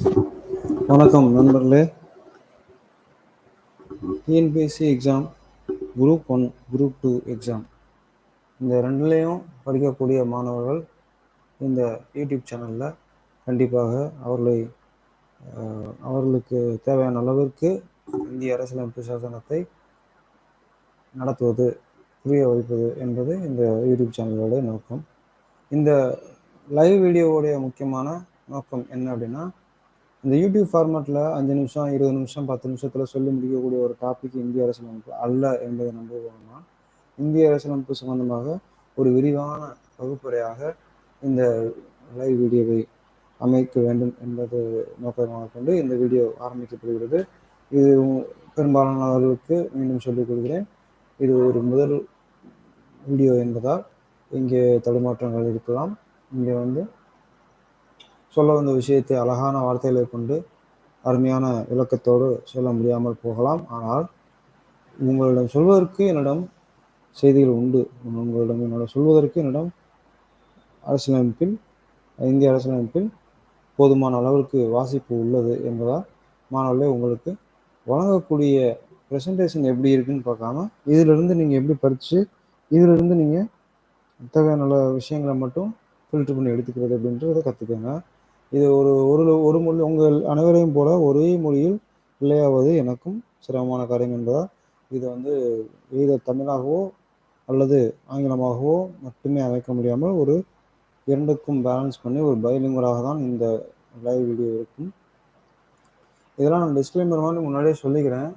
வணக்கம் நண்பர்களே. TNPSC exam group one group two exam இந்த ரெண்டுலேயும் படிக்கக்கூடிய மாணவர்கள் இந்த யூடியூப் சேனலில் கண்டிப்பாக அவர்களை அவர்களுக்கு தேவையான அளவிற்கு இந்திய அரசியலமைப்பு சாசனத்தை நடத்துவது புரிய வைப்பது என்பது இந்த யூடியூப் சேனலோடைய நோக்கம். இந்த லைவ் வீடியோவுடைய முக்கியமான நோக்கம் என்ன அப்படின்னா இந்த யூடியூப் ஃபார்மேட்டில் அஞ்சு நிமிஷம் இருபது நிமிஷம் பத்து நிமிஷத்தில் சொல்லி முடிக்கக்கூடிய ஒரு டாபிக் இந்திய அரசியலமைப்பு அல்ல என்பதை நம்புவோம்னா இந்திய அரசியலமைப்பு சம்பந்தமாக ஒரு விரிவான வகுப்புரையாக இந்த லைவ் வீடியோவை அமைக்க வேண்டும் என்பது நோக்கமாக கொண்டு இந்த வீடியோ ஆரம்பிக்கப்படுகிறது. இது பெரும்பாலானவர்களுக்கு மீண்டும் சொல்லிக் கொடுக்கிறேன் இது ஒரு முதல் வீடியோ என்பதால் இங்கே தடுமாற்றங்கள் இருக்கலாம். இங்கே வந்து சொல்ல வந்த விஷயத்தை அழகான வார்த்தைகளை கொண்டு அருமையான விளக்கத்தோடு சொல்ல முடியாமல் போகலாம். ஆனால் உங்களிடம் சொல்வதற்கு என்னிடம் செய்திகள் உண்டு. உங்களிடம் என்னோட சொல்வதற்கு என்னிடம் அரசியலமைப்பில் இந்திய அரசியலமைப்பில் போதுமான அளவிற்கு வாசிப்பு உள்ளது என்பதால் மாணவர்களே உங்களுக்கு வழங்கக்கூடிய ப்ரெசன்டேஷன் எப்படி இருக்குன்னு பார்க்காம இதிலிருந்து நீங்கள் எப்படி படித்து இதிலிருந்து நீங்கள் இத்தகைய நல்ல விஷயங்களை மட்டும் ஃபில்டர் பண்ணி எடுத்துக்கிறது அப்படின்றத கற்றுக்கோங்க இது ஒரு ஒரு ஒரு மொழி உங்கள் அனைவரையும் போல ஒரே மொழியில் விளையாவது எனக்கும் சிரமமான காரியம் என்பதால் இது வந்து either தமிழாகவோ அல்லது ஆங்கிலமாகவோ மட்டுமே அமைக்க முடியாமல் ஒரு இரண்டுக்கும் பேலன்ஸ் பண்ணி ஒரு பைலிங்குவலாக தான் இந்த லைவ் வீடியோ இருக்கும். இதெல்லாம் நான் டிஸ்க்ளைமர் மாதிரி முன்னாடியே சொல்லிக்கிறேன்.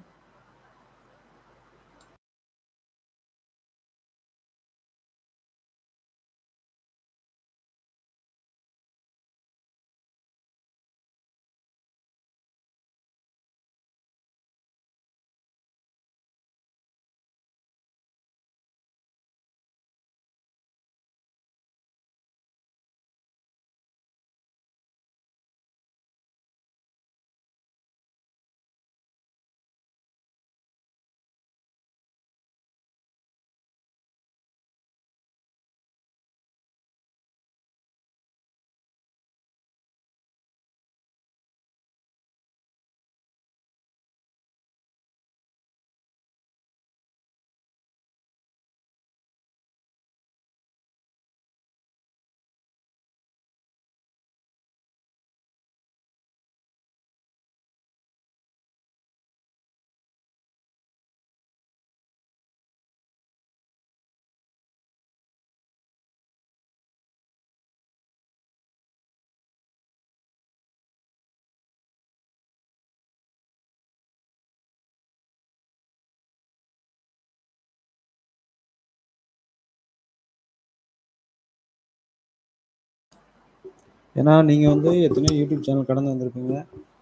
ஏன்னா நீங்கள் வந்து எத்தனையோ யூடியூப் சேனல் கடந்து வந்திருப்பீங்க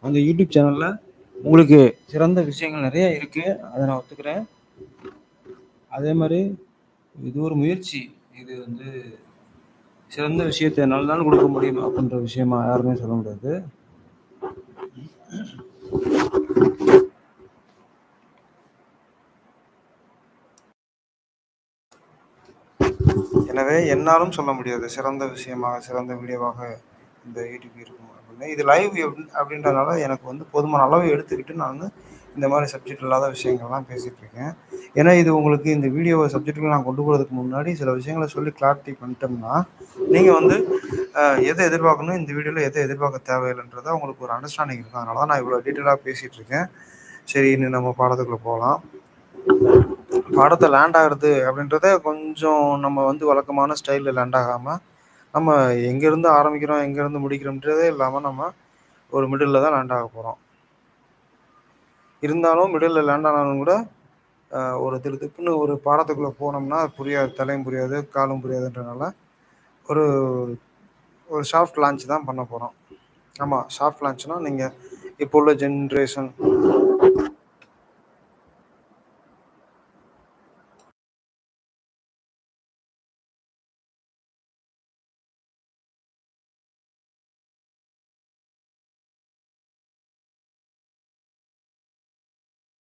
அந்த யூடியூப் சேனலில் உங்களுக்கு சிறந்த விஷயங்கள் நிறைய இருக்குது அதை நான் ஒத்துக்கிறேன். அதே மாதிரி இது ஒரு முயற்சி. இது வந்து சிறந்த விஷயத்தை என்னால் கொடுக்க முடியும் அப்படின்ற விஷயமா யாருமே சொல்ல முடியாது. எனவே என்னாலும் சொல்ல முடியாது. சிறந்த விஷயமாக சிறந்த வீடியோவாக இந்த யூடியூப் இருக்கும் அப்படின்னு. இது லைவ் அப்படின்றதுனால எனக்கு வந்து போதுமான அளவு எடுத்துக்கிட்டு நான் வந்து இந்த மாதிரி சப்ஜெக்ட் இல்லாத விஷயங்கள்லாம் பேசிகிட்டு இருக்கேன். ஏன்னா இது உங்களுக்கு இந்த வீடியோ சப்ஜெக்ட்டுக்கு நான் கொண்டு போகிறதுக்கு முன்னாடி சில விஷயங்களை சொல்லி கிளாரிட்டி பண்ணிட்டோம்னா நீங்கள் வந்து எதை எதிர்பார்க்கணும் இந்த வீடியோவில் எதை எதிர்பார்க்க தேவையில்லைன்றத உங்களுக்கு ஒரு அண்டர்ஸ்டாண்டிங் இருக்கும். அதனால தான் நான் இவ்வளோ டீட்டெயிலாக பேசிகிட்டு இருக்கேன். சரி இன்னும் நம்ம பாடத்துக்குள்ளே போகலாம் பாடத்தை லேண்ட் ஆகுறது அப்படின்றத கொஞ்சம் நம்ம வந்து வழக்கமான ஸ்டைலில் லேண்ட் ஆகாமல் நம்ம எங்கேருந்து ஆரம்பிக்கிறோம் எங்கேருந்து முடிக்கிறோம்ன்றதே இல்லாமல் நம்ம ஒரு மிடில் தான் லேண்ட் ஆக போகிறோம் இருந்தாலும் மிடில் லேண்ட் ஆனாலும் கூட ஒரு திரு திப்புன்னு ஒரு பாடத்துக்குள்ளே போனோம்னா அது புரியாது தலையும் புரியாது காலும் புரியாதுன்றனால ஒரு ஒரு சாஃப்ட் லான்ச் தான் பண்ண போகிறோம் ஆமாம் சாஃப்ட் லான்ச்னால் நீங்கள் இப்போ உள்ள ஜென்ரேஷன்